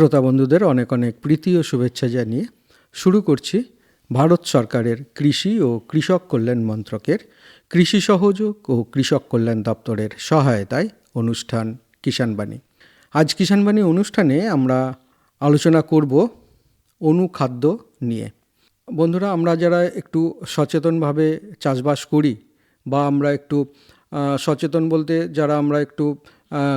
শ্রোতা বন্ধুদের অনেক অনেক প্রীতি ও শুভেচ্ছা জানিয়ে শুরু করছি ভারত সরকারের কৃষি ও কৃষক কল্যাণ মন্ত্রকের কৃষি সহযোগ ও কৃষক কল্যাণ দপ্তরের সহায়তায় অনুষ্ঠান কিষাণবাণী। আজ কিষাণবাণী অনুষ্ঠানে আমরা আলোচনা করব অনুখাদ্য নিয়ে। বন্ধুরা, আমরা যারা একটু সচেতনভাবে চাষবাস করি বা আমরা একটু সচেতন বলতে যারা আমরা একটু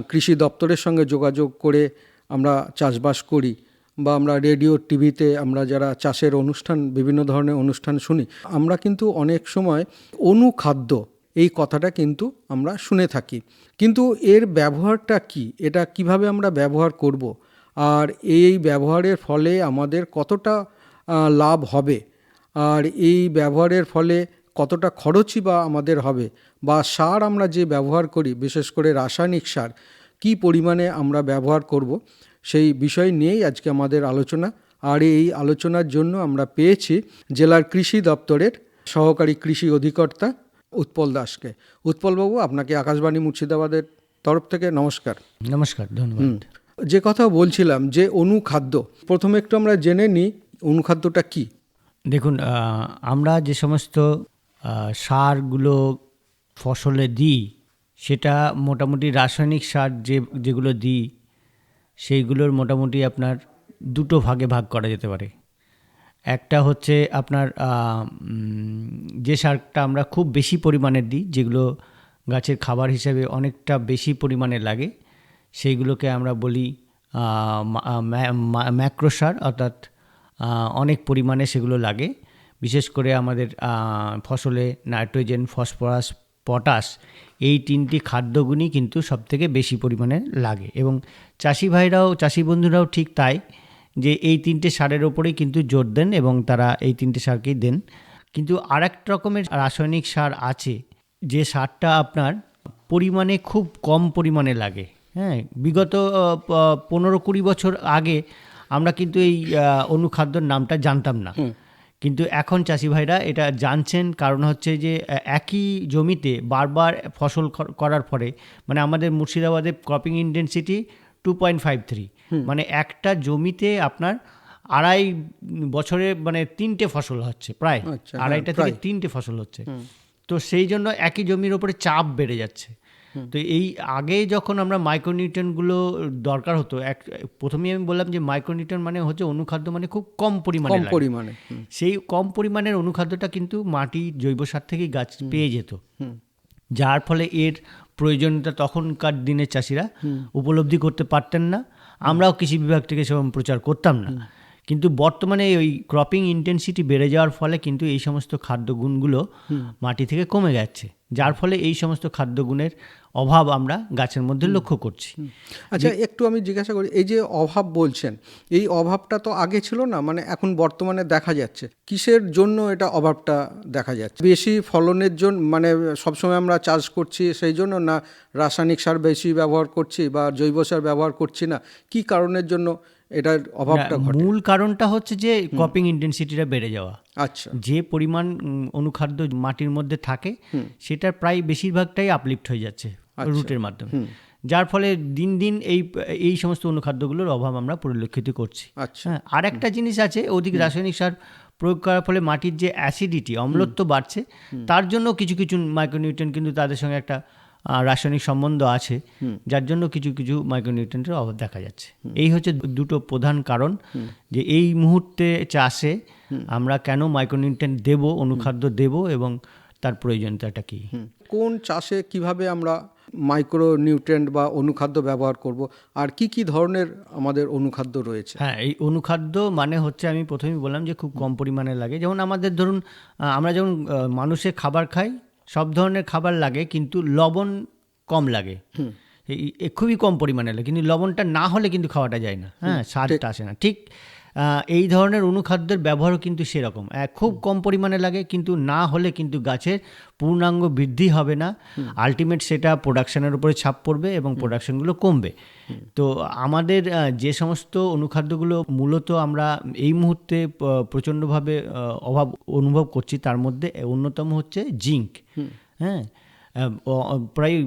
কৃষি দপ্তরের সঙ্গে যোগাযোগ করে আমরা চাষবাস করি বা আমরা রেডিও, টিভিতে আমরা যারা চাষের অনুষ্ঠান, বিভিন্ন ধরনের অনুষ্ঠান শুনি, আমরা কিন্তু অনেক সময় অনুখাদ্য, এই কথাটা কিন্তু আমরা শুনে থাকি। কিন্তু এর ব্যবহারটা কি? এটা কীভাবে আমরা ব্যবহার করব? আর এই ব্যবহারের ফলে আমাদের কতটা লাভ হবে? আর এই ব্যবহারের ফলে কতটা খরচই বা আমাদের হবে? বা সার আমরা যে ব্যবহার করি, বিশেষ করে রাসায়নিক সার কি পরিমাণে আমরা ব্যবহার করব সেই বিষয় নিয়েই আজকে আমাদের আলোচনা। আর এই আলোচনার জন্য আমরা পেয়েছি জেলার কৃষি দপ্তরের সহকারী কৃষি অধিকর্তা উৎপল দাসকে। উৎপলবাবু আপনাকে আকাশবাণী মুর্শিদাবাদের তরফ থেকে নমস্কার। নমস্কার ধন্যবাদ। যে কথা বলছিলাম যে অনুখাদ্য প্রথমে একটু আমরা জেনে নিই অনুখাদ্যটা কি? দেখুন আমরা যে সমস্ত সারগুলো ফসলে দিই সেটা মোটামুটি রাসায়নিক সার যে, যেগুলো দিই, সেইগুলোর মোটামুটি আপনার দুটো ভাগে ভাগ করা যেতে পারে। একটা হচ্ছে আপনার যে সারটা আমরা খুব বেশি পরিমাণে দিই, যেগুলো গাছের খাবার হিসেবে অনেকটা বেশি পরিমাণে লাগে, সেইগুলোকে আমরা বলি ম্যাক্রো সার, অর্থাৎ অনেক পরিমাণে সেগুলো লাগে। বিশেষ করে আমাদের ফসলে নাইট্রোজেন, ফসফরাস পটাশ, এই তিনটি খাদ্যগুণই কিন্তু সবথেকে বেশি পরিমাণে লাগে। এবং চাষি ভাইরাও, চাষি বন্ধুরাও ঠিক তাই যে এই তিনটে সারের ওপরেই কিন্তু জোর দেন এবং তারা এই তিনটে সারকেই দেন। কিন্তু আর এক রকমের রাসায়নিক সার আছে, যে সারটা আপনার পরিমাণে খুব কম পরিমাণে লাগে। হ্যাঁ বিগত পনেরো কুড়ি বছর আগে আমরা কিন্তু এই অনুখাদ্যর নামটা জানতাম না। কিন্তু এখন চাষি ভাইরা এটা জানছেন কারণ হচ্ছে যে একই জমিতে বারবার ফসল করার পরে মানে আমাদের মুর্শিদাবাদে cropping intensity two point five three মানে একটা জমিতে আপনার আড়াই বছরে মানে তিনটে ফসল হচ্ছে প্রায় আচ্ছা, হ্যাঁ, আড়াইটা থেকে তিনটে ফসল হচ্ছে। তো সেই জন্য একই জমির ওপরে চাপ বেড়ে যাচ্ছে। তো এই আগে যখন আমরা মাইক্রোনিউট্রিয়েন্টগুলো দরকার হতো এক প্রথমেই আমি বললাম যে মাইক্রোনিউট্রিয়েন্ট মানে হচ্ছে অনুখাদ্য মানে খুব কম পরিমাণে কম পরিমাণে সেই কম পরিমাণের অনুখাদ্যটা কিন্তু মাটি জৈব সার থেকেই গাছ পেয়ে যেত। যার ফলে এর প্রয়োজনীয়তা তখনকার দিনের চাষিরা উপলব্ধি করতে পারতেন না। আমরাও কৃষি বিভাগ থেকে সেরকম প্রচার করতাম না। কিন্তু বর্তমানে ওই ক্রপিং ইন্টেন্সিটি বেড়ে যাওয়ার ফলে কিন্তু এই সমস্ত খাদ্য গুণগুলো মাটি থেকে কমে যাচ্ছে যার ফলে এই সমস্ত খাদ্যগুণের অভাব আমরা গাছের মধ্যে লক্ষ্য করছি। আচ্ছা একটু আমি জিজ্ঞাসা করি এই যে অভাব বলছেন এই অভাবটা তো আগে ছিল না মানে এখন বর্তমানে দেখা যাচ্ছে। কিসের জন্য এটা অভাবটা দেখা যাচ্ছে? বেশি ফলনের জন্য মানে সবসময় আমরা চাষ করছি সেই জন্য না রাসায়নিক সার বেশি ব্যবহার করছি বা জৈব সার ব্যবহার করছি না? কি কারণের জন্য এটার অভাবটা মূল কারণটা হচ্ছে যে ক্রপিং ইন্টেন্সিটিটা বেড়ে যাওয়া। আচ্ছা। যে পরিমাণ অনুখাদ্য মাটির মধ্যে থাকে সেটার প্রায় বেশিরভাগটাই আপলিফ্ট হয়ে যাচ্ছে রুটের মাধ্যমে। যার ফলে দিন দিন এই এই সমস্ত অনুখাদ্যগুলোর অভাব আমরা পরিলক্ষিত করছি। আচ্ছা। হ্যাঁ আর একটা জিনিস আছে অধিক রাসায়নিক সার প্রয়োগ করার ফলে মাটির যে অ্যাসিডিটি অম্লত্ব বাড়ছে তার জন্য কিছু কিছু মাইক্রোনিউট্রেন কিন্তু তাদের সঙ্গে একটা রাসায়নিক সম্বন্ধ আছে যার জন্য কিছু কিছু মাইক্রোনিউট্রেন্টের অভাব দেখা যাচ্ছে। এই হচ্ছে দুটো প্রধান কারণ যে এই মুহূর্তে চাষে আমরা কেন মাইক্রোনিউট্রেন্ট দেব অনুখাদ্য দেব এবং তার প্রয়োজনীয়তাটা কী? কোন চাষে কীভাবে আমরা মাইক্রো নিউট্রেন্ট বা অনুখাদ্য ব্যবহার করব আর কি কি ধরনের আমাদের অনুখাদ্য রয়েছে? হ্যাঁ এই অনুখাদ্য মানে হচ্ছে আমি প্রথমেই বললাম যে খুব কম পরিমাণে লাগে। যেমন আমাদের ধরুন আমরা যেমন আহ, মানুষের খাবার খাই সব ধরনের খাবার লাগে কিন্তু লবণ কম লাগে। খুবই কম পরিমাণে লাগে কিন্তু লবণটা না হলে কিন্তু খাওয়াটা যায় না। হ্যাঁ স্বাদটা আসে না। ঠিক এই ধরনের অনুখাদ্যের ব্যবহারও কিন্তু সেরকম। খুব কম পরিমাণে লাগে কিন্তু না হলে কিন্তু গাছের পূর্ণাঙ্গ বৃদ্ধি হবে না। আলটিমেট সেটা প্রোডাকশনের উপরে ছাপ পড়বে এবং প্রোডাকশনগুলো কমবে। তো আমাদের যে সমস্ত অনুখাদ্যগুলো মূলত আমরা এই মুহূর্তে প্রচণ্ডভাবে অভাব অনুভব করছি তার মধ্যে অন্যতম হচ্ছে জিঙ্ক। হ্যাঁ? প্রায়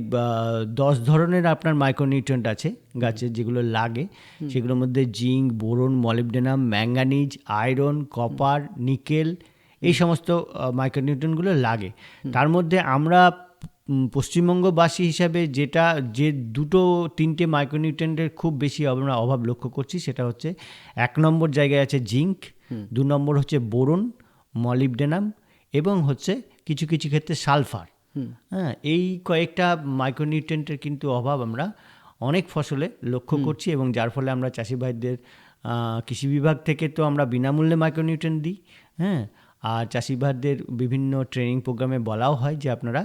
দশ ধরনের আপনার মাইক্রোনিউট্রিয়েন্ট আছে গাছের যেগুলো লাগে। সেগুলোর মধ্যে zinc boron molybdenum manganese iron copper nickel এই সমস্ত মাইক্রোনিউট্রিয়েন্টগুলো লাগে। তার মধ্যে আমরা পশ্চিমবঙ্গবাসী হিসাবে যেটা যে দুটো তিনটে মাইক্রোনিউট্রিয়েন্টের খুব বেশি আমরা অভাব লক্ষ্য করছি সেটা হচ্ছে এক নম্বর জায়গায় আছে জিঙ্ক দু নম্বর হচ্ছে বোরন মলিবডেনাম এবং হচ্ছে কিছু কিছু ক্ষেত্রে সালফার। হ্যাঁ এই কয়েকটা মাইক্রোনিউট্রিয়েন্টের কিন্তু অভাব আমরা অনেক ফসলে লক্ষ্য করছি এবং যার ফলে আমরা চাষি ভাইদের কৃষি বিভাগ থেকে তো আমরা বিনামূল্যে মাইক্রোনিউট্রিয়েন্ট দিই হ্যাঁ। আর চাষি ভাইদের বিভিন্ন ট্রেনিং প্রোগ্রামে বলাও হয় যে আপনারা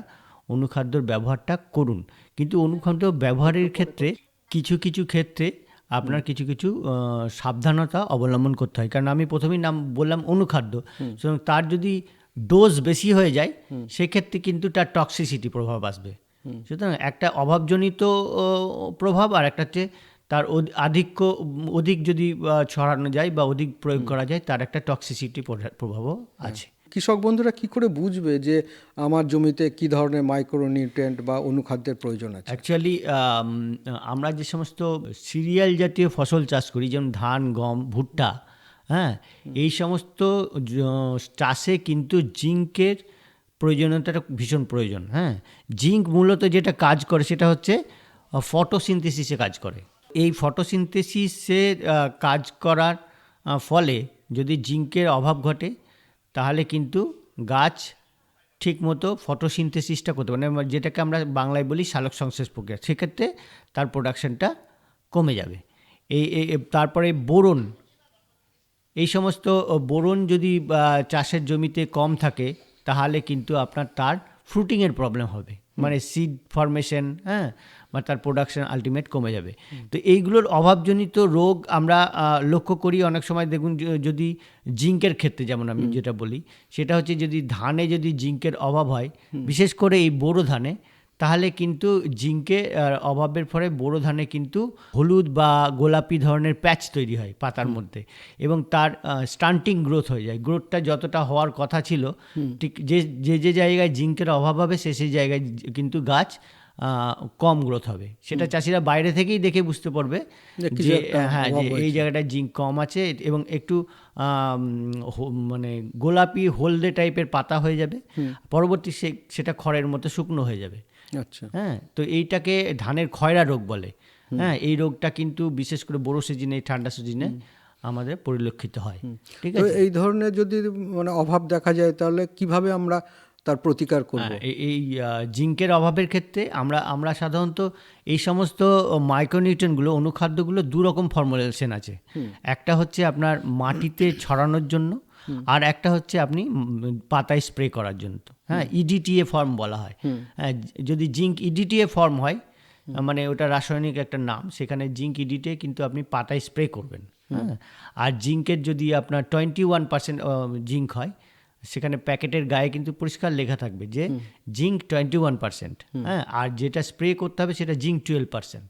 অনুখাদ্যর ব্যবহারটা করুন। কিন্তু অনুখাদ্য ব্যবহারের ক্ষেত্রে কিছু কিছু ক্ষেত্রে আপনার কিছু কিছু সাবধানতা অবলম্বন করতে হয়। কারণ আমি প্রথমেই নাম বললাম অনুখাদ্য। সুতরাং তার যদি ডোজ বেশি হয়ে যায় সেক্ষেত্রে কিন্তু তার টক্সিসিটি প্রভাব আসবে। সুতরাং একটা অভাবজনিত প্রভাব আর একটা হচ্ছে তার আধিক্য অধিক যদি ছড়ানো যায় বা অধিক প্রয়োগ করা যায় তার একটা টক্সিসিটি প্রভাবও আছে। কৃষক বন্ধুরা কি করে বুঝবে যে আমার জমিতে কি ধরনের মাইক্রো নিউট্রিয়েন্ট বা অনুখাদ্যের প্রয়োজন আছে? অ্যাকচুয়ালি আমরা যে সমস্ত সিরিয়াল জাতীয় ফসল চাষ করি যেমন ধান গম ভুট্টা হ্যাঁ এই সমস্ত চাষে কিন্তু জিঙ্কের প্রয়োজনীয়তাটা ভীষণ প্রয়োজন হ্যাঁ। জিঙ্ক মূলত যেটা কাজ করে সেটা হচ্ছে ফটোসিনথেসিসে কাজ করে। এই ফটোসিনথেসিসে কাজ করার ফলে যদি জিঙ্কের অভাব ঘটে, তাহলে কিন্তু গাছ ঠিকমতো ফটোসিনথেসিসটা করতে পারে মানে যেটাকে আমরা বাংলায় বলি সালোক সংশ্লেষ প্রক্রিয়া, সেক্ষেত্রে তার প্রোডাকশানটা কমে যাবে। এই- তারপরে বোরন এই সমস্ত বোরন যদি চাষের জমিতে কম থাকে তাহলে কিন্তু আপনার তার ফ্রুটিংয়ের প্রবলেম হবে। মানে সিড ফরমেশন হ্যাঁ বা তার প্রোডাকশন আলটিমেট কমে যাবে। তো এইগুলোর অভাবজনিত রোগ আমরা লক্ষ্য করি অনেক সময়। দেখুন যদি জিঙ্কের ক্ষেত্রে যেমন আমি যেটা বলি সেটা হচ্ছে যদি ধানে যদি জিঙ্কের অভাব হয় বিশেষ করে এই বোরো ধানে তাহলে কিন্তু জিঙ্কে অভাবের ফলে বোরো ধানে কিন্তু হলুদ বা গোলাপি ধরনের প্যাচ তৈরি হয় পাতার মধ্যে এবং তার স্টান্টিং গ্রোথ হয়ে যায়। গ্রোথটা যতটা হওয়ার কথা ছিল ঠিক যে যে যে জায়গায় জিঙ্কের অভাব হবে সে সেই জায়গায় কিন্তু গাছ কম গ্রোথ হবে। সেটা চাষিরা বাইরে থেকেই দেখে বুঝতে পারবে যে হ্যাঁ যে এই জায়গাটায় জিঙ্ক কম আছে এবং একটু মানে গোলাপি হলদে টাইপের পাতা হয়ে যাবে। পরবর্তী সে সেটা খড়ের মতো শুকনো হয়ে যাবে। হ্যাঁ তো এইটাকে ধানের খয়রা রোগ বলে। হ্যাঁ এই রোগটা কিন্তু বিশেষ করে বড় সিজনে এই ঠান্ডা সিজনে আমাদের পরিলক্ষিত হয়। ঠিক আছে? এই ধরনের যদি মানে অভাব দেখা যায় তাহলে কীভাবে আমরা তার প্রতিকার করব? হ্যাঁ, এই- এই জিঙ্কের অভাবের ক্ষেত্রে আমরা আমরা সাধারণত এই সমস্ত মাইক্রোনিউট্রিয়েন্টগুলো অনুখাদ্যগুলো দু রকম ফর্মুলেশন আছে। একটা হচ্ছে আপনার মাটিতে ছড়ানোর জন্য আর একটা হচ্ছে আপনি পাতায় স্প্রে করার জন্য হ্যাঁ ইডিটিএ ফর্ম বলা হয়। হ্যাঁ যদি জিঙ্ক ইডিটিএ ফর্ম হয় মানে ওটা রাসায়নিক একটা নাম সেখানে জিঙ্ক ইডিটে কিন্তু আপনি পাতায় স্প্রে করবেন। হ্যাঁ আর জিঙ্কের যদি আপনার টোয়েন্টি ওয়ান পার্সেন্ট জিঙ্ক হয় সেখানে প্যাকেটের গায়ে কিন্তু পরিষ্কার লেখা থাকবে যে জিঙ্ক টোয়েন্টি ওয়ান পার্সেন্ট হ্যাঁ আর যেটা স্প্রে করতে হবে সেটা জিঙ্ক টুয়েলভ পার্সেন্ট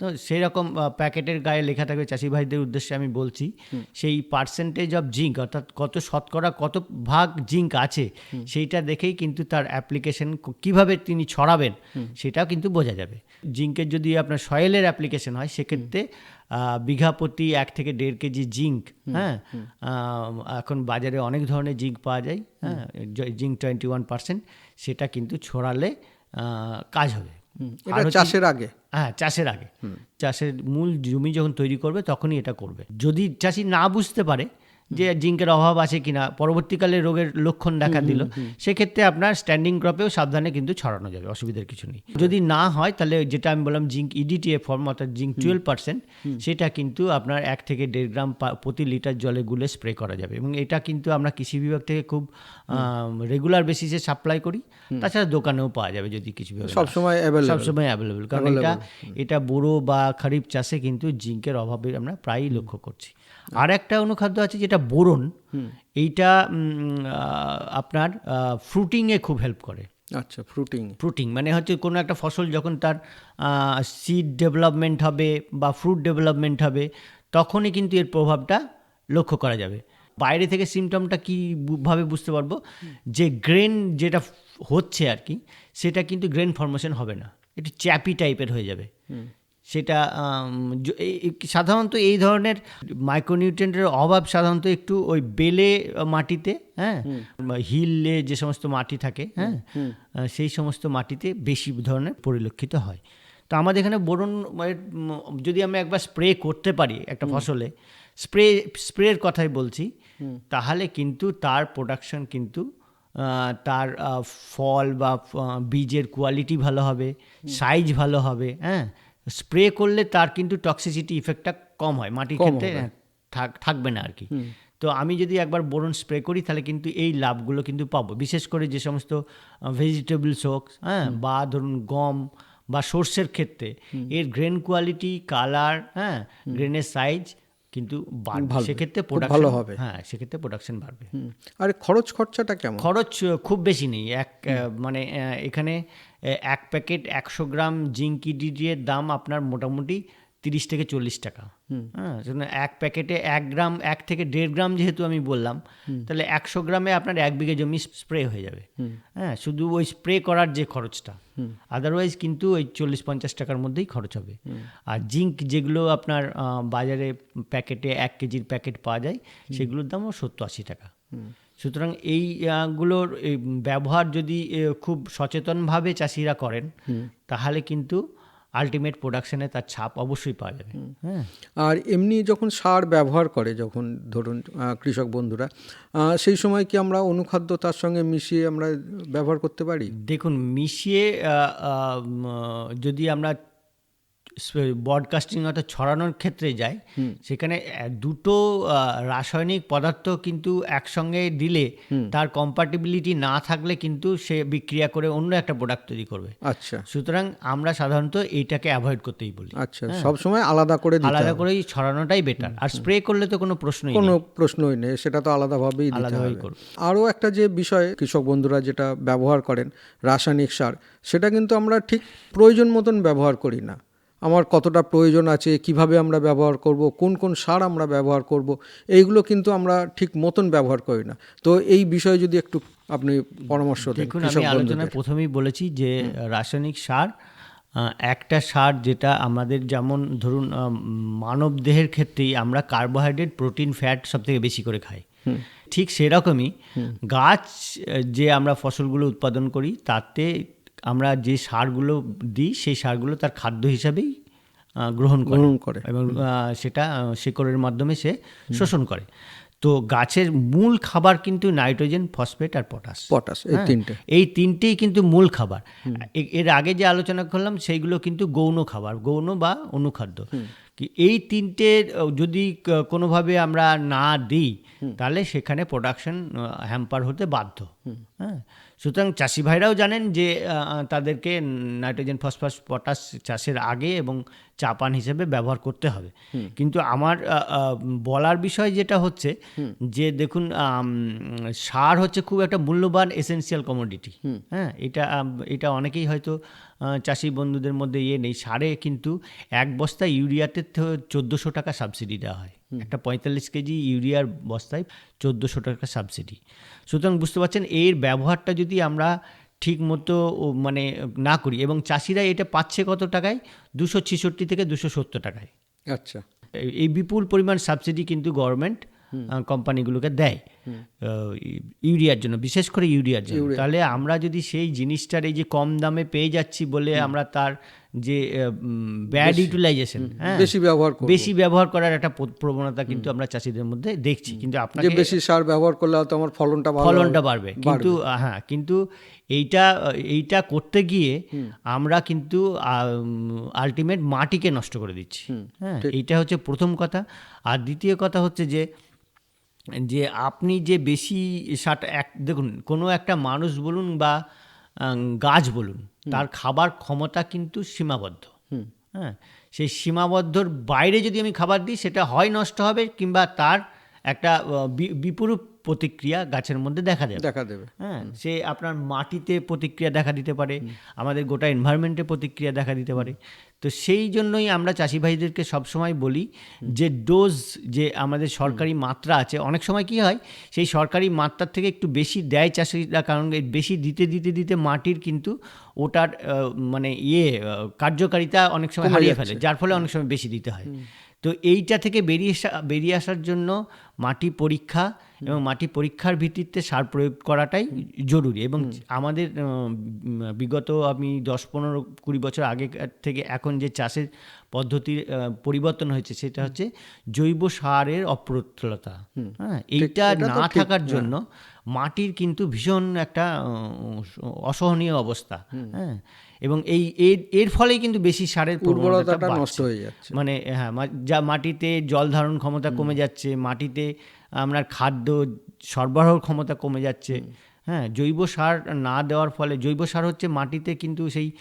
তো সেরকম আহ, প্যাকেটের গায়ে লেখা থাকবে চাষি ভাইদের উদ্দেশ্যে আমি বলছি সেই পার্সেন্টেজ অফ জিঙ্ক অর্থাৎ কত শতকরা কত ভাগ জিঙ্ক আছে সেইটা দেখেই কিন্তু তার অ্যাপ্লিকেশন কীভাবে তিনি ছড়াবেন সেটাও কিন্তু বোঝা যাবে। জিঙ্কের যদি আপনার সয়েলের অ্যাপ্লিকেশন হয় সেক্ষেত্রে বিঘা প্রতি এক থেকে দেড় কেজি জিঙ্ক হ্যাঁ এখন বাজারে অনেক ধরনের জিঙ্ক পাওয়া যায় হ্যাঁ জিঙ্ক টোয়েন্টি ওয়ান পার্সেন্ট সেটা কিন্তু ছড়ালে কাজ হবে। এটা চাষের আগে। হ্যাঁ চাষের আগে। চাষের মূল জমি যখন তৈরি করবে তখনই এটা করবে। যদি চাষি না বুঝতে পারে যে জিঙ্কের অভাব আছে কিনা পরবর্তীকালে রোগের লক্ষণ দেখা দিল সেক্ষেত্রে আপনার স্ট্যান্ডিং ক্রপেও সাবধানে কিন্তু ছড়ানো যাবে অসুবিধার কিছু নেই। যদি না হয় তাহলে যেটা আমি বললাম জিঙ্ক ইডিটিএ ফর্ম অর্থাৎ জিঙ্ক টুয়েলভ পার্সেন্ট সেটা কিন্তু আপনার এক থেকে দেড় গ্রাম প্রতি লিটার জলে গুলে স্প্রে করা যাবে এবং এটা কিন্তু আমরা কৃষি বিভাগ থেকে খুব রেগুলার বেসিসে সাপ্লাই করি। তাছাড়া দোকানেও পাওয়া যাবে যদি কিছু সবসময় সবসময় অ্যাভেলেবেল কারণ এটা এটা বোরো বা খারিফ চাষে কিন্তু জিঙ্কের অভাবে আমরা প্রায়ই লক্ষ্য করছি। আর একটা অনুখাদ্য আছে যেটা বোরন এইটা আপনার ফ্রুটিংয়ে খুব হেল্প করে। আচ্ছা ফ্রুটিং। ফ্রুটিং মানে হচ্ছে কোনো একটা ফসল যখন তার সিড ডেভেলপমেন্ট হবে বা ফ্রুট ডেভেলপমেন্ট হবে তখনই কিন্তু এর প্রভাবটা লক্ষ্য করা যাবে। বাইরে থেকে সিমটমটা কী ভাবে বুঝতে পারব? যে গ্রেন যেটা হচ্ছে আর কি সেটা কিন্তু গ্রেন ফর্মেশন হবে না। একটু চ্যাপি টাইপের হয়ে যাবে। সেটা সাধারণত এই ধরনের মাইক্রোনিউট্রিয়েন্টের অভাব সাধারণত একটু ওই বেলে মাটিতে হ্যাঁ? হিলে যে সমস্ত মাটি থাকে হ্যাঁ? সেই সমস্ত মাটিতে বেশি ধরনের পরিলক্ষিত হয়। তো আমাদের এখানে বোরন মানে, যদি আমরা একবার স্প্রে করতে পারি একটা ফসলে স্প্রে স্প্রের কথাই বলছি তাহলে কিন্তু তার প্রোডাকশন কিন্তু তার ফল বা বীজের কোয়ালিটি ভালো হবে সাইজ ভালো হবে হ্যাঁ? স্প্রে করলে তার কিন্তু টক্সিসিটি ইফেক্টটা কম হয় মাটির ক্ষেত্রে থাক থাকবে না আর কি তো আমি যদি একবার বোরন স্প্রে করি তাহলে কিন্তু এই লাভগুলো কিন্তু পাবো। বিশেষ করে যে সমস্ত ভেজিটেবলস হোক হ্যাঁ বা ধরুন গম বা সর্ষের ক্ষেত্রে এর গ্রেন কোয়ালিটি কালার হ্যাঁ গ্রেনের সাইজ কিন্তু বাড়বে। সেক্ষেত্রে প্রোডাকশন ভালো হবে। হ্যাঁ সেক্ষেত্রে প্রোডাকশন বাড়বে। আর খরচ খরচাটা কেমন? খরচ খুব বেশি নেই। এক মানে এখানে এক প্যাকেট একশো গ্রাম জিঙ্ক ইডিডির দাম আপনার মোটামুটি তিরিশ থেকে চল্লিশ টাকা। হ্যাঁ এক প্যাকেটে এক গ্রাম এক থেকে দেড় গ্রাম যেহেতু আমি বললাম তাহলে একশো গ্রামে আপনার এক বিঘে জমি স্প্রে হয়ে যাবে। হ্যাঁ শুধু ওই স্প্রে করার যে খরচটা। আদারওয়াইজ কিন্তু ওই চল্লিশ পঞ্চাশ টাকার মধ্যেই খরচ হবে। আর জিঙ্ক যেগুলো আপনার বাজারে প্যাকেটে এক কেজির প্যাকেট পাওয়া যায় সেগুলোর দামও সত্তর আশি টাকা। সুতরাং এইগুলোর এই ব্যবহার যদি খুব সচেতনভাবে চাষিরা করেন তাহলে কিন্তু আলটিমেট প্রোডাকশনে তার ছাপ অবশ্যই পাওয়া যাবে। হ্যাঁ। আর এমনি যখন সার ব্যবহার করে যখন ধরুন কৃষক বন্ধুরা সেই সময় কি আমরা অনুখাদ্য তার সঙ্গে মিশিয়ে আমরা ব্যবহার করতে পারি? দেখুন মিশিয়ে যদি আমরা ব্রডকাস্টিং অর্থাৎ ছড়ানোর ক্ষেত্রে যাই সেখানে দুটো রাসায়নিক পদার্থ কিন্তু একসঙ্গে দিলে তার কম্পাটিবিলিটি না থাকলে কিন্তু সে বিক্রিয়া করে অন্য একটা প্রোডাক্ট তৈরি করবে। আচ্ছা। সুতরাং আমরা সাধারণত এইটাকে অ্যাভয়েড করতেই বলি। আচ্ছা সব সময় আলাদা করে আলাদা। করেই ছড়ানোটাই বেটার আর স্প্রে করলে তো কোনো প্রশ্নই কোনো নেই। প্রশ্নই নেই সেটা তো আলাদাভাবেই দিতে আলাদাভাবেই হবে। আরও একটা যে বিষয় কৃষক বন্ধুরা যেটা ব্যবহার করেন রাসায়নিক সার সেটা কিন্তু আমরা ঠিক প্রয়োজন মতন ব্যবহার করি না। আমার কতটা প্রয়োজন আছে কীভাবে আমরা ব্যবহার করব কোন কোন সার আমরা ব্যবহার করব এইগুলো কিন্তু আমরা ঠিক মতন ব্যবহার করি না। তো এই বিষয়ে যদি একটু আপনি পরামর্শ দেন দেখুন আমি আলোচনায় প্রথমেই বলেছি যে রাসায়নিক সার একটা সার যেটা আমাদের যেমন ধরুন মানব দেহের ক্ষেত্রেই আমরা কার্বোহাইড্রেট প্রোটিন ফ্যাট সব থেকে বেশি করে খাই। ঠিক সেরকমই গাছ যে আমরা ফসলগুলো উৎপাদন করি তাতে আমরা যে সারগুলো দিই সেই সারগুলো তার খাদ্য হিসাবেই গ্রহণ করে। গ্রহণ করে। এবং সেটা শিকড়ের মাধ্যমে সে শোষণ করে। তো গাছের মূল খাবার কিন্তু নাইট্রোজেন ফসফেট আর পটাশ। পটাশ এই হ্যাঁ, তিনটে। এই তিনটেই কিন্তু মূল খাবার। এর আগে যে আলোচনা করলাম সেইগুলো কিন্তু গৌণ খাবার গৌণ বা অনুখাদ্য। কি এই তিনটে যদি কোনোভাবে আমরা না দিই তাহলে সেখানে প্রোডাকশন হ্যাম্পার হতে বাধ্য। হ্যাঁ। সুতরাং চাষি ভাইরাও জানেন যে তাদেরকে নাইট্রোজেন ফসফরাস পটাশ চাষের আগে এবং চাপান হিসেবে ব্যবহার করতে হবে। কিন্তু আমার বলার বিষয় যেটা হচ্ছে যে দেখুন সার হচ্ছে খুব একটা মূল্যবান এসেনশিয়াল কমোডিটি হ্যাঁ এটা এটা অনেকেই হয়তো চাষি বন্ধুদের মধ্যে ইয়ে নেই। সারে কিন্তু এক বস্তা ইউরিয়াতে চোদ্দোশো টাকা সাবসিডি দেওয়া হয়। একটা পঁয়তাল্লিশ কেজি ইউরিয়ার বস্তায় চোদ্দোশো টাকা সাবসিডি। সুতরাং বুঝতে পারছেন এর ব্যবহারটা যদি আমরা ঠিক মতো মানে না করি এবং চাষিরা এটা পাচ্ছে কত টাকায়? দুশো ছেষট্টি থেকে দুশো সত্তর টাকায়। আচ্ছা। এই- এই বিপুল পরিমাণ সাবসিডি কিন্তু গভর্নমেন্ট কোম্পানিগুলোকে দেয়। ইউরিয়ার জন্য বিশেষ করে ইউরিয়ার জন্য। তাহলে আমরা যদি সেই জিনিসটার এই যে কম দামে পেয়ে যাচ্ছি বলে আমরা তার যে ব্যাড ইউটিলাইজেশন বেশি। ব্যবহার বেশি ব্যবহার করার একটা প্রবণতা কিন্তু আমরা চাষিদের মধ্যে দেখছি। কিন্তু আপনাকে বেশি সার ব্যবহার করলে হয়তো আমার ফলনটা ফলনটা বাড়বে। কিন্তু হ্যাঁ কিন্তু এইটা এইটা করতে গিয়ে আমরা কিন্তু আলটিমেট মাটিকে নষ্ট করে দিচ্ছি। হ্যাঁ এইটা হচ্ছে প্রথম কথা। আর দ্বিতীয় কথা হচ্ছে যে যে আপনি যে বেশি সার এক দেখুন কোনো একটা মানুষ বলুন বা গাছ বলুন তার খাবার ক্ষমতা কিন্তু সীমাবদ্ধ। হ্যাঁ সেই সীমাবদ্ধর বাইরে যদি আমি খাবার দিই সেটা হয় নষ্ট হবে কিংবা তার একটা বিপরূপ প্রতিক্রিয়া গাছের মধ্যে দেখা দেবে। দেখা দেবে। হ্যাঁ সে আপনার মাটিতে প্রতিক্রিয়া দেখা দিতে পারে আমাদের গোটা এনভায়রনমেন্টে প্রতিক্রিয়া দেখা দিতে পারে। তো সেই জন্যই আমরা চাষি ভাইদেরকে সবসময় বলি যে ডোজ যে আমাদের সরকারি মাত্রা আছে অনেক সময় কি হয় সেই সরকারি মাত্রার থেকে একটু বেশি দেয় চাষিরা কারণ বেশি দিতে দিতে দিতে মাটির কিন্তু ওটার মানে ইয়ে কার্যকারিতা অনেক সময় হারিয়ে ফেলে যার ফলে অনেক সময় বেশি দিতে হয়। তো এইটা থেকে বেরিয়ে আসা বেরিয়ে আসার জন্য মাটি পরীক্ষা এবং মাটি পরীক্ষার ভিত্তিতে সার প্রয়োগ করাটাই জরুরি এবং আমাদের বিগত আমি দশ পনেরো কুড়ি বছর আগে থেকে এখন যে চাষের পদ্ধতির পরিবর্তন হয়েছে সেটা হচ্ছে জৈব সারের অপ্রতুলতা। হ্যাঁ এইটা না থাকার জন্য মাটির কিন্তু ভীষণ একটা অসহনীয় অবস্থা। হ্যাঁ এবং এই এর ফলেই কিন্তু বেশি সারের উর্বরতাটা নষ্ট হয়ে যাচ্ছে। মানে হ্যাঁ যা মাটিতে জল ধারণ ক্ষমতা কমে যাচ্ছে মাটিতে আপনার খাদ্য সরবরাহ ক্ষমতা কমে যাচ্ছে হ্যাঁ জৈব সার না দেওয়ার ফলে জৈব সার হচ্ছে মাটিতে কিন্তু সেই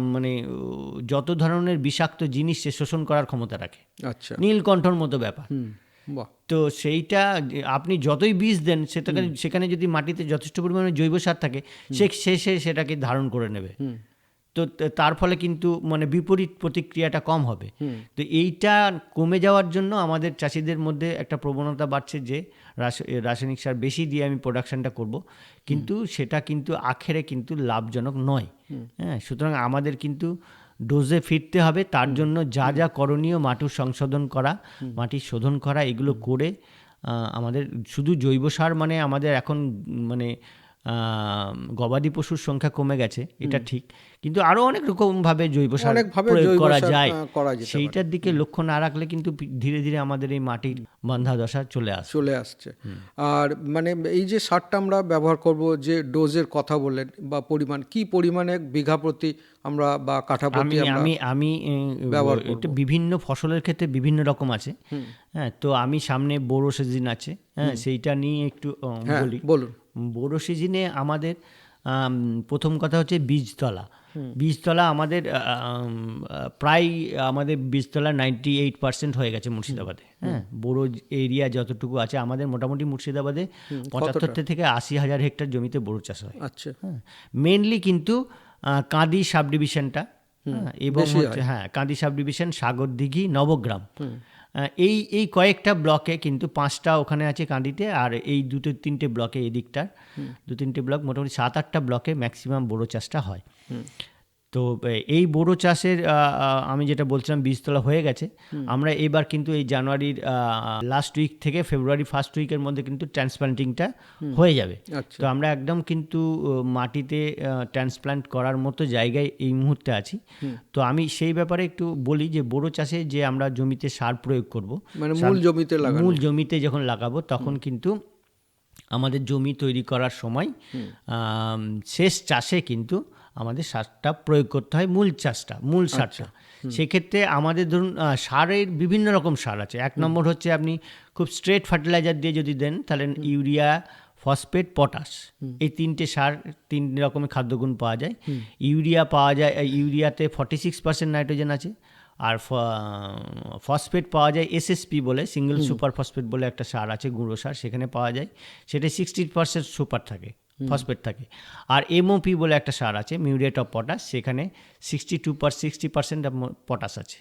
মানে যত ধরনের বিষাক্ত জিনিস সে শোষণ করার ক্ষমতা রাখে। আচ্ছা। নীলকণ্ঠর মতো ব্যাপার। তো সেইটা আপনি যতই বীজ দেন সেটাকে সেখানে যদি মাটিতে যথেষ্ট পরিমাণে জৈব সার থাকে সে সে সেটাকে ধারণ করে নেবে। তো তার ফলে কিন্তু মানে বিপরীত প্রতিক্রিয়াটা কম হবে। তো এইটা কমে যাওয়ার জন্য আমাদের চাষিদের মধ্যে একটা প্রবণতা বাড়ছে যে রাস- রাসায়নিক সার বেশি দিয়ে আমি প্রোডাকশনটা করব। কিন্তু সেটা কিন্তু আখেরে কিন্তু লাভজনক নয়। হ্যাঁ সুতরাং আমাদের কিন্তু ডোজে ফিরতে হবে। তার জন্য যা যা করণীয় মাটির সংশোধন করা মাটির শোধন করা এগুলো করে আমাদের শুধু জৈব সার মানে আমাদের এখন মানে গবাদি পশুর সংখ্যা কমে গেছে এটা ঠিক। কিন্তু আরও অনেক রকম ভাবে জৈব সার প্রয়োগ করা যায় সেইটার দিকে লক্ষ্য না রাখলে কিন্তু ধীরে ধীরে আমাদের এই মাটির বন্ধা দশা চলে আসে চলে আসছে। আর মানে এই যে সারটা আমরা ব্যবহার করব যে ডোজের কথা বললেন বা পরিমাণ কি পরিমাণে বিঘা প্রতি আমরা বা কাঠা প্রতি আমি আমি আহ, এটা বিভিন্ন ফসলের ক্ষেত্রে বিভিন্ন রকম আছে। হ্যাঁ তো আমি সামনে বোরো সিজন আছে। হ্যাঁ সেইটা নিয়ে একটু হ্যাঁ বলি। বলুন। বোরো সিজনে আমাদের প্রথম কথা হচ্ছে বীজতলা। বীজতলা আমাদের প্রায় আমাদের বীজতলা নাইনটি এইট পার্সেন্ট হয়ে গেছে মুর্শিদাবাদে। হ্যাঁ বোরো এরিয়া যতটুকু আছে আমাদের মোটামুটি মুর্শিদাবাদে পঁচাত্তর থেকে আশি হাজার হেক্টর জমিতে বোরো চাষ হয়। আচ্ছা। হ্যাঁ মেনলি কিন্তু কাঁদি সাব ডিভিশনটা হ্যাঁ, এবং হচ্ছে হ্যাঁ। কাঁদি সাব ডিভিশন সাগরদিঘি নবগ্রাম। এই এই কয়েকটা ব্লকে কিন্তু পাঁচটা ওখানে আছে কাঁদিতে আর এই দুটো তিনটে ব্লকে এদিকটার। দু তিনটে ব্লক মোটামুটি সাত আটটা ব্লকে ম্যাক্সিমাম বড়ো চাষটা হয়। তো এই বোরো চাষের আমি যেটা বলছিলাম বীজতলা হয়ে গেছে। আমরা এবার কিন্তু এই জানুয়ারির লাস্ট উইক থেকে ফেব্রুয়ারি ফার্স্ট উইকের মধ্যে কিন্তু ট্রান্সপ্লান্টিংটা হয়ে যাবে। আচ্ছা। তো আমরা একদম কিন্তু মাটিতে ট্রান্সপ্লান্ট করার মতো জায়গায় এই মুহূর্তে আছি। তো আমি সেই ব্যাপারে একটু বলি যে বোরো চাষে যে আমরা জমিতে সার প্রয়োগ করব মানে মূল জমিতে মূল জমিতে যখন লাগাবো তখন কিন্তু আমাদের জমি তৈরি করার সময় শেষ চাষে কিন্তু আমাদের সারটা প্রয়োগ করতে হয় মূল চাষটা মূল সারটা। সেক্ষেত্রে আমাদের ধরুন সারের বিভিন্ন রকম সার আছে। এক নম্বর হচ্ছে আপনি খুব স্ট্রেট ফার্টিলাইজার দিয়ে যদি দেন তাহলে ইউরিয়া ফসফেট পটাশ এই তিনটে সার তিন রকমের খাদ্যগুণ পাওয়া যায়। ইউরিয়া পাওয়া যায় ইউরিয়াতে ফর্টি সিক্স পার্সেন্ট নাইট্রোজেন আছে। আর ফসফেট পাওয়া যায় এসএসপি বলে সিঙ্গেল সুপার ফসফেট বলে একটা সার আছে গুঁড়ো সার সেখানে পাওয়া যায়। সেটা সিক্সটি পার্সেন্ট সুপার থাকে। ফসফেট থাকে। আর এমওপি বলে একটা সার আছে মিউরেট অফ পটাশ সেখানে sixty two per sixty percent potash আছে।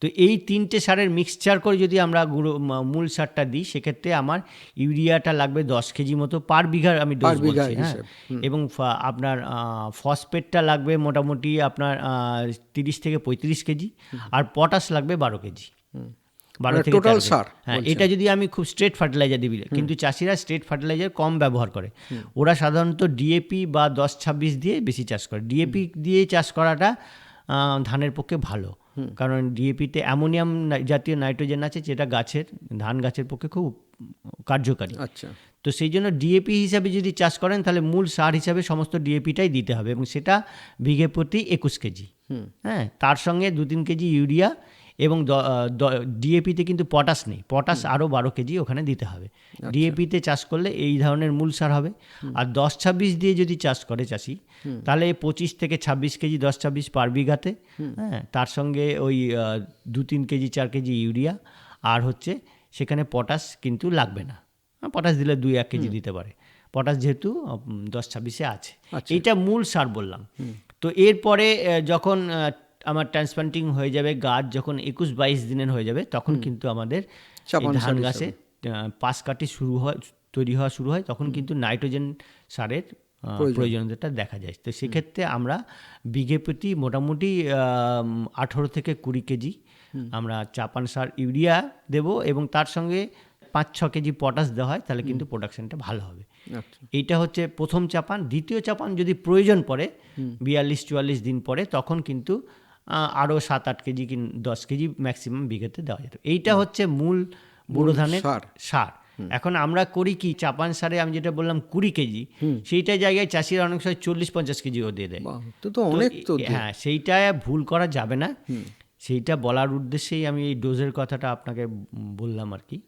তো এই তিনটে সারের মিক্সচার করে যদি আমরা গুঁড়ো মূল সারটা দিই সেক্ষেত্রে আমার ইউরিয়াটা লাগবে দশ কেজি মতো পার বিঘার আমি ডোজ বলছি হ্যাঁ। এবং আপনার ফসফেটটা লাগবে মোটামুটি আপনার তিরিশ থেকে পঁয়ত্রিশ কেজি আর পটাশ লাগবে বারো কেজি। বারো মানে থেকে দিন। সার হ্যাঁ এটা যদি আমি খুব স্ট্রেট ফার্টিলাইজার দিবি কিন্তু চাষিরা স্ট্রেট ফার্টিলাইজার কম ব্যবহার করে। ওরা সাধারণত ডিএপি বা দশ ছাব্বিশ দিয়ে বেশি চাষ করে। ডিএপি দিয়ে চাষ করাটা ধানের পক্ষে ভালো। কারণ ডিএপিতে অ্যামোনিয়াম জাতীয় নাইট্রোজেন আছে যেটা গাছের ধান গাছের পক্ষে খুব কার্যকারী। আচ্ছা। তো সেই জন্য ডিএপি হিসাবে যদি চাষ করেন তাহলে মূল সার হিসাবে সমস্ত ডিএপিটাই দিতে হবে এবং সেটা বিঘে প্রতি একুশ কেজি। হ্যাঁ তার সঙ্গে দু তিন কেজি ইউরিয়া এবং ডিএপিতে কিন্তু পটাশ নেই। পটাশ আরও বারো কেজি ওখানে দিতে হবে। ডিএপিতে চাষ করলে এই ধরনের মূল সার হবে। আর দশ ছাব্বিশ দিয়ে যদি চাষ করে চাষি তাহলে পঁচিশ থেকে ছাব্বিশ কেজি দশ ছাব্বিশ পার বিঘাতে হ্যাঁ তার সঙ্গে ওই দু তিন কেজি চার কেজি ইউরিয়া আর হচ্ছে সেখানে পটাশ কিন্তু লাগবে না। হ্যাঁ, পটাশ দিলে দুই এক কেজি দিতে পারে। পটাশ যেহেতু দশ ছাব্বিশে আছে। এইটা মূল সার বললাম। তো এরপরে যখন আমার ট্রান্সপ্লান্টিং হয়ে যাবে গাছ যখন একুশ বাইশ দিনের হয়ে যাবে তখন কিন্তু আমাদের ধান গাছে পাশ কাটি শুরু হয় তৈরি হওয়া শুরু হয় তখন কিন্তু নাইট্রোজেন সারের আহ, প্রয়োজনীয়তা দেখা যায়। তো সেক্ষেত্রে আমরা বিঘে প্রতি মোটামুটি আঠেরো থেকে কুড়ি কেজি আমরা চাপান সার ইউরিয়া দেব এবং তার সঙ্গে পাঁচ ছ কেজি পটাশ দেওয়া হয় তাহলে কিন্তু প্রোডাকশনটা ভালো হবে। আচ্ছা। এইটা হচ্ছে প্রথম চাপান। দ্বিতীয় চাপান যদি প্রয়োজন পড়ে বিয়াল্লিশ চুয়াল্লিশ দিন পরে তখন কিন্তু আরও সাত আট কেজি কি দশ কেজি ম্যাক্সিমাম বিঘাতে দেওয়া যেত। এইটা হচ্ছে মূল বোরো ধানের সার। এখন আমরা করি কি চাপান সারে আমি যেটা বললাম কুড়ি কেজি সেইটা জায়গায় চাষিরা অনেক সময় চল্লিশ পঞ্চাশ কেজিও দিয়ে দেয়। তো তো অনেক হ্যাঁ সেইটা ভুল করা যাবে না। সেইটা বলার উদ্দেশ্যেই আমি এই ডোজের কথাটা আপনাকে বললাম আর কি।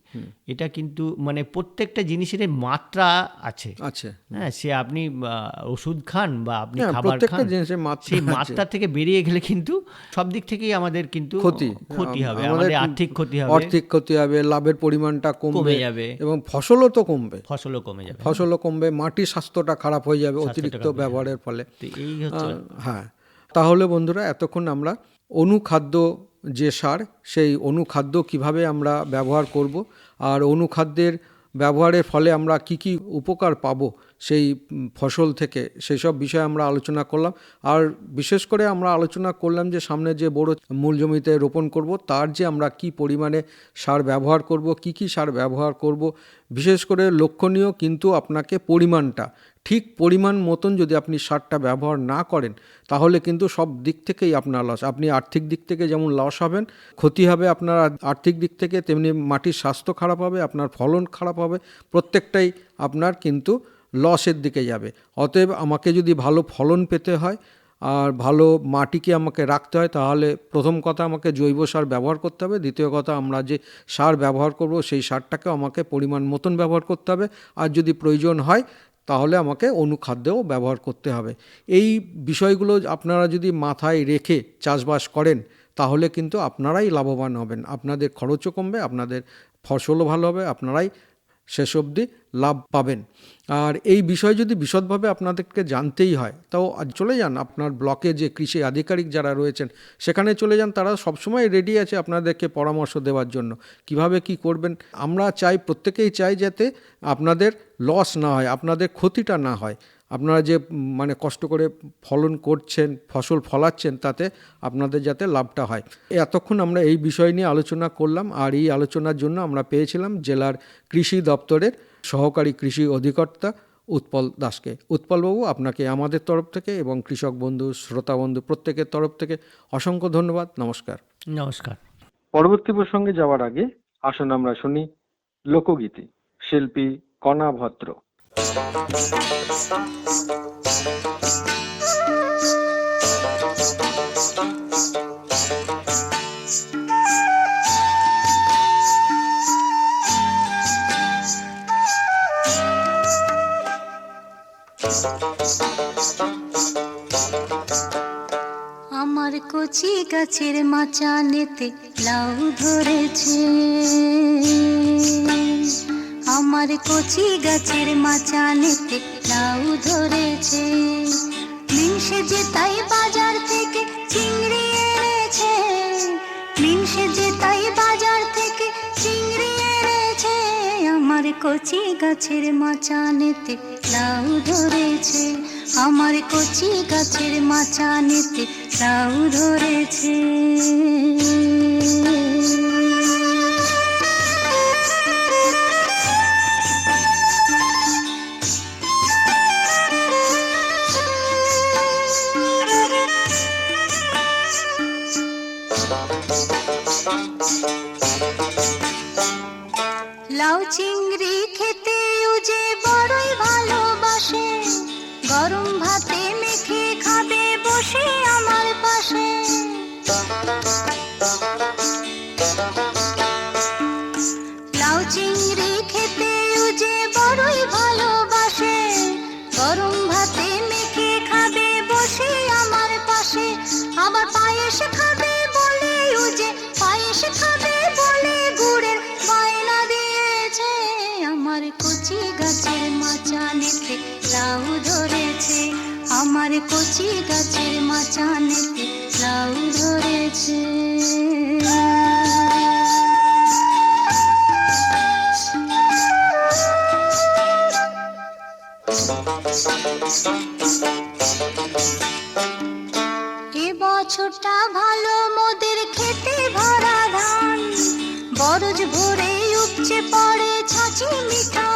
এটা কিন্তু মানে প্রত্যেকটা জিনিসের মাত্রা আছে। হ্যাঁ সে আপনি ওষুধ খান বা আপনি হ্যাঁ, খাবার খান সেই মাত্রা থেকে বেরিয়ে গেলে কিন্তু সব দিক থেকেই আমাদের কিন্তু ক্ষতি। ক্ষতি হবে আমাদের আর্থিক ক্ষতি হবে। আর্থিক ক্ষতি হবে লাভের পরিমাণটা কমে যাবে। এবং ফসলও তো কমবে। ফসলও কমে যাবে। ফসলও কমবে মাটির স্বাস্থ্যটা খারাপ হয়ে যাবে অতিরিক্ত ব্যবহারের ফলে। এই হচ্ছে হ্যাঁ। তাহলে বন্ধুরা এতক্ষণ আমরা অনুখাদ্য যে সার, সেই অনুখাদ্য কীভাবে আমরা ব্যবহার করব আর অনুখাদ্যের ব্যবহারের ফলে আমরা কি কি উপকার পাব সেই ফসল থেকে, সেই সব বিষয়ে আমরা আলোচনা করলাম। আর বিশেষ করে আমরা আলোচনা করলাম যে সামনে যে বড় মূল জমিতে রোপণ করব, তার যে আমরা কি পরিমাণে সার ব্যবহার করব, কি কি সার ব্যবহার করব, বিশেষ করে লক্ষণীয় কিন্তু আপনাকে পরিমাণটা ঠিক পরিমাণ মতন যদি আপনি সারটা ব্যবহার না করেন, তাহলে কিন্তু সব দিক থেকেই আপনার লস আপনি আর্থিক দিক থেকে যেমন লস হবেন, ক্ষতি হবে আপনার আর্থিক দিক থেকে, তেমনি মাটির স্বাস্থ্য খারাপ হবে, আপনার ফলন খারাপ হবে, প্রত্যেকটাই আপনার কিন্তু লসের দিকে যাবে। অতএব আমাকে যদি ভালো ফলন পেতে হয়, আর ভালো মাটিকে আমাকে রাখতে হয়, তাহলে প্রথম কথা আমাকে জৈব সার ব্যবহার করতে হবে, দ্বিতীয় কথা আমরা যে সার ব্যবহার করব, সেই সারটাকে আমাকে পরিমাণ মতন ব্যবহার করতে হবে। আর যদি প্রয়োজন হয় তাহলে আমাকে অনুখাদ্যও ব্যবহার করতে হবে। এই বিষয়গুলো আপনারা যদি মাথায় রেখে চাষবাস করেন, তাহলে কিন্তু আপনারাই লাভবান হবেন। আপনাদের খরচও কমবে, আপনাদের ফসলও ভালো হবে, আপনারাই শেষ অবধি লাভ পাবেন। আর এই বিষয় যদি বিশদভাবে আপনাদেরকে জানতেই হয়, তাও চলে যান আপনার ব্লকে যে কৃষি আধিকারিক যারা রয়েছেন, সেখানে চলে যান। তারা সবসময় রেডি আছে আপনাদেরকে পরামর্শ দেওয়ার জন্য, কীভাবে কি করবেন। আমরা চাই, প্রত্যেকেই চাই যাতে আপনাদের লস না হয়, আপনাদের ক্ষতিটা না হয়। আপনারা যে মানে কষ্ট করে ফলন করছেন ফসল ফলাচ্ছেন তাতে আপনাদের যাতে লাভটা হয়। এতক্ষণ আমরা এই বিষয় নিয়ে আলোচনা করলাম আর এই আলোচনার জন্য আমরা পেয়েছিলাম জেলার কৃষি দপ্তরের সহকারী কৃষি অধিকর্তা উৎপল দাসকে। উৎপলবাবু আপনাকে আমাদের তরফ থেকে এবং কৃষক বন্ধু শ্রোতা বন্ধু প্রত্যেকের তরফ থেকে অসংখ্য ধন্যবাদ। নমস্কার। নমস্কার। পরবর্তী প্রসঙ্গে যাওয়ার আগে আসুন আমরা শুনি লোকগীতি শিল্পী কণা ভদ্র। আমার কচি গাছের মাচানেতে লাউ ধরেছে। আমার কচি গাছের মাচানেতে লাউ ধরেছে। মিনসে যে তাই বাজার থেকে চিংড়ি এনেছে। মিনসে যে তাই বাজার থেকে চিংড়ি এনেছে। আমার কচি গাছের মাচানেতে লাউ ধরেছে। আমার কচি গাছের মাচানেতে লাউ ধরেছে। লাউ চিংড়ি খেতে যে বড়ই ভালোবাসে গরম ভাতে লাউ ধরেছে, আমার কচি গাছের মাচানেতে লাউ ধরেছে। এ বছরটা ভালো, মোদের খেতে ভরা ধান। বরজ ভরে উপচে পড়ে ছাঁচি মিঠা।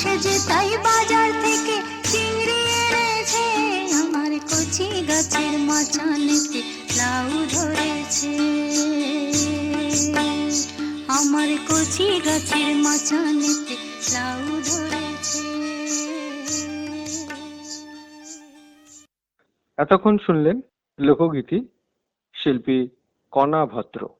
সেজে তাই বাজার থেকে এনেছে। আমার কচি গাছের মাচানেতে লাউ ধরেছে। আমার কচি গাছের মাচানেতে লাউ ধরেছে। এতক্ষণ শুনলেন লোকগীতি শিল্পী কণা ভদ্র।